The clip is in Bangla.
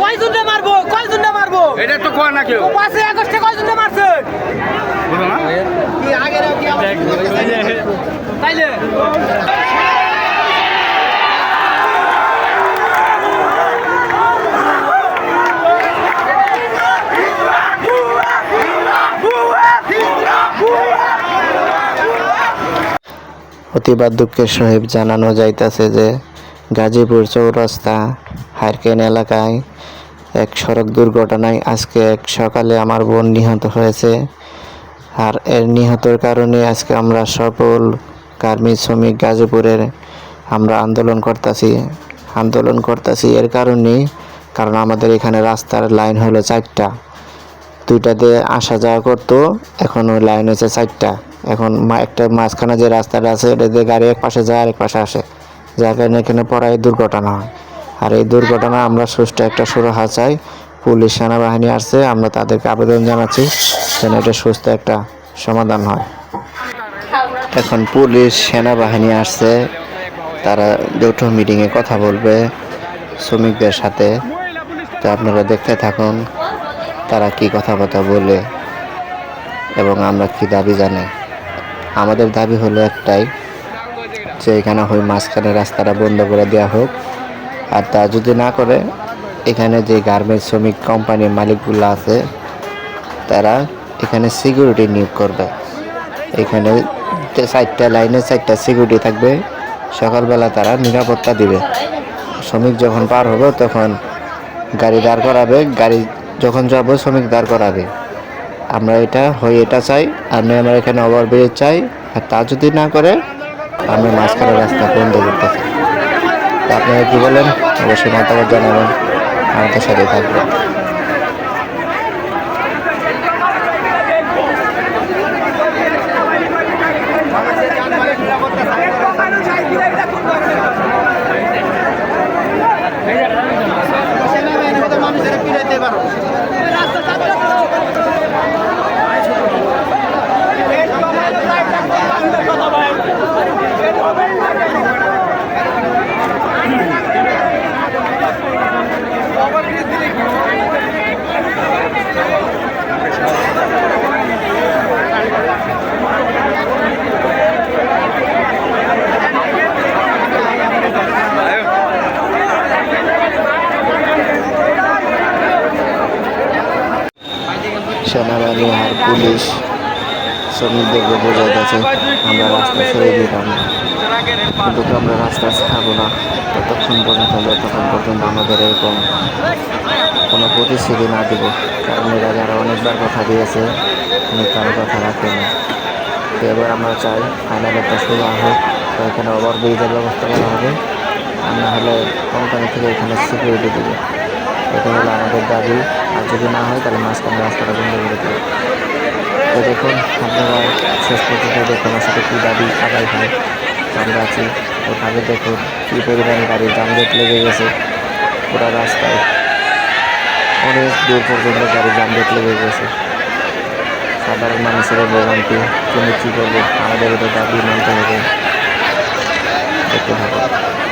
কয়জনটা মারবো? কয়জনটা মারবো? এটা তো কোয়া না কেউ। পাঁচই আগস্টে কয়জনটা মারছে? বুঝলো না? তাইলে। অতিবাদ দুঃখের সহিত জানানো যাইতেছে যে, গাজীপুর চৌরাস্তা, হারকেন এলাকায় এক সড়ক দুর্ঘটনায় আজকে এক সকালে আমার বোন নিহত হয়েছে। আর এর নিহতের কারণে আজকে আমরা সকল কার্মিক শ্রমিক গাজীপুরের আমরা আন্দোলন করতেছি। আন্দোলন করতেছি এর কারণে কারণ আমাদের এখানে রাস্তার লাইন হলো চারটা। দুইটা দিয়ে আসা যাওয়া করতো। এখন ওই লাইন হয়েছে চারটা। এখন একটা মাঝখানে যে রাস্তাটা আছে, এটা দিয়ে গাড়ি এক পাশে যায় আর এক পাশে আসে। যার কারণে এখানে পড়ায় দুর্ঘটনা হয়। আর এই দুর্ঘটনা আমরা সুষ্ঠু একটা সুরাহা চাই। পুলিশ, সেনাবাহিনী আসছে, আমরা তাদেরকে আবেদন জানাচ্ছি যেন এটা সুস্থ একটা সমাধান হয়। এখন পুলিশ, সেনাবাহিনী আসছে। তারা দুটো মিটিংয়ে কথা বলবে শ্রমিকদের সাথে। তো আপনারা দেখতে থাকুন। তারা কি কথাবার্তা বলে এবং আমরা কি দাবি জানাই আমাদের দাবি হলো একটাই, যে এখানে হয় মাঝখানে রাস্তাটা বন্ধ করে দেওয়া হোক। আর তা যদি না করে, এখানে যে গার্মেন্টস শ্রমিক কোম্পানির মালিকগুলো আছে, তারা এখানে সিকিউরিটি নিয়োগ করবে। এখানে চারটা লাইনে চারটা সিকিউরিটি থাকবে। সকালবেলা তারা নিরাপত্তা দিবে। শ্রমিক যখন পার হবে, তখন গাড়ি দাঁড় করাবে। গাড়ি যখন যাব শ্রমিক দাঁড় করাবে। আমরা এটা হয়ে এটা চাই, আমি আমার এখানে ওভারব্রিজ চাই, আর তা যদি না করে আমি মাঝখানে রাস্তা বন্ধ করতে চাই। আপনারা কী বলেন? অবশ্যই মতামত জানাবেন। আমাদের সাথে থাকবেন। সেনাবাহিনী আর পুলিশ শ্রমিকদেরকে বোঝাইতেছে আমরা রাস্তা ছেড়ে দিতাম কিন্তু আমরা রাস্তা ছাড়বো না। ততক্ষণ পর্যন্ত, যতক্ষণ পর্যন্ত আমাদের এরকম কোনো প্রতিশ্রুতি না দিব। কারণ এরা যারা অনেকবার কথা দিয়েছে তার কথা রাখে না তো এবার আমরা চাই ফাইনাল একটা সোজা হোক। তো এখানে ওভার ব্রিজের ব্যবস্থা করা হবে। আর না হলে কোম্পানি থেকে এখানে সিকিউরিটি দেবে। এটা হলো আমাদের দাবি আর যদি না হয়, তাহলে মাঝখানে রাস্তাটা বন্ধ করে দেবে তো দেখুন, আপনারা শেষ পর্যন্ত দেখুন সাথে কী দাবি আদায় হয়। আমরা আছি। ওখানে দেখুন, কী পরিমাণ গাড়ি যানজট লেগে গেছে। পুরো রাস্তায় অনেক দূর পর্যন্ত গাড়ি যানজট লেগে গেছে। সাধারণ মানুষের ভোগান্তি কিন্তু কী করব আমাদের এটা দাবি মানতে হবে। দেখতে থাকুন।